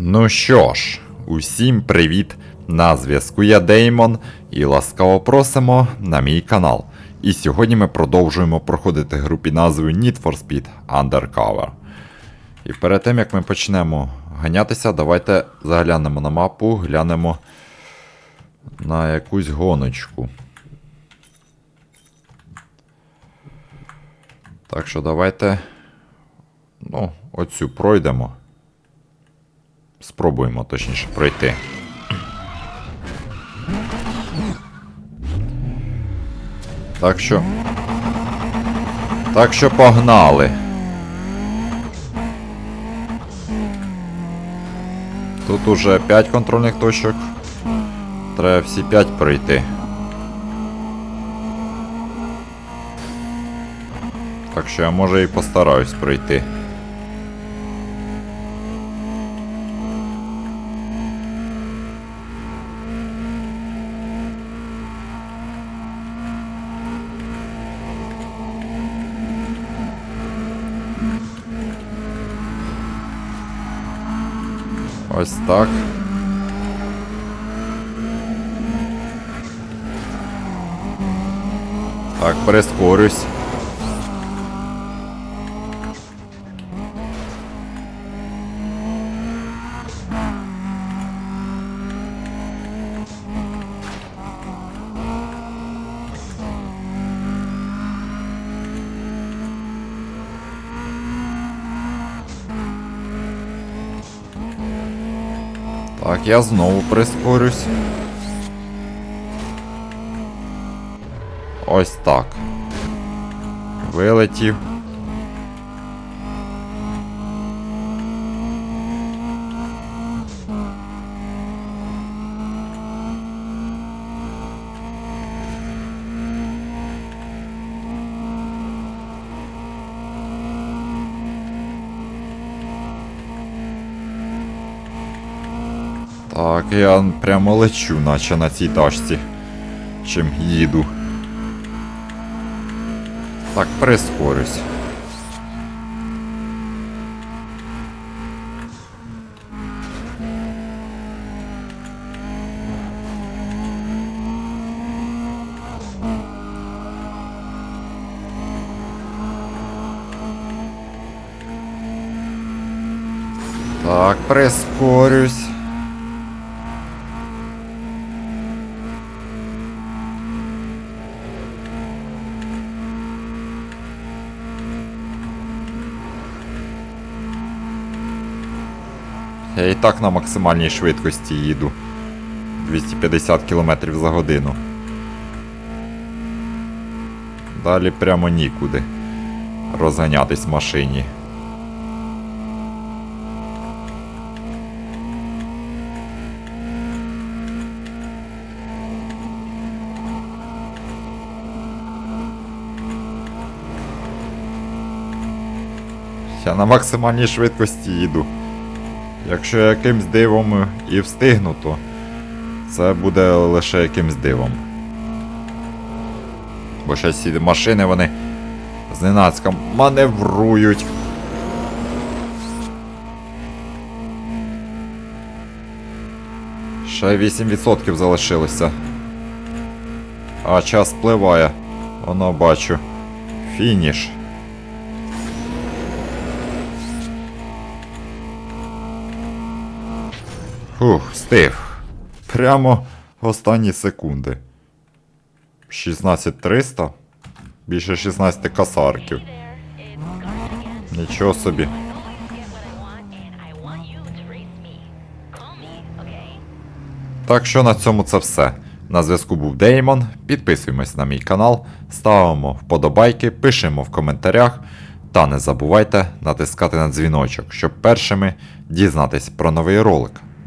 Ну що ж, усім привіт! На зв'язку я Деймон і ласкаво просимо на мій канал. І сьогодні ми продовжуємо проходити гру під назвою Need for Speed Undercover. І перед тим як ми почнемо ганятися, давайте заглянемо на мапу, глянемо на якусь гоночку. Так що давайте. Ну, оцю пройдемо. Спробуємо точніше пройти. Так що. Так що погнали. Тут уже 5 контрольних точок. Треба всі 5 пройти. Так що я може і постараюсь пройти. Ось так. Так, прискорюсь. Так, я знову прискорюсь. Ось так. Вилетів. Так, я прямо лечу, наче на цій тачці. Чим їду. Так, прискорюсь. Так, прискорюсь. Я і так на максимальній швидкості їду. 250 км за годину. Далі прямо нікуди. Розганятись в машині. Я на максимальній швидкості їду. Якщо якимсь дивом і встигну, то це буде лише якимсь дивом. Бо ще ці машини вони зненацька маневрують. Ще 8% залишилося. А час спливає. Воно бачу. Фініш. Фух, встиг. Прямо в останні секунди. 16300. Більше 16 касарків. Нічого собі. Так що на цьому це все. На зв'язку був Деймон. Підписуємось на мій канал, ставимо вподобайки, пишемо в коментарях. Та не забувайте натискати на дзвіночок, щоб першими дізнатись про новий ролик.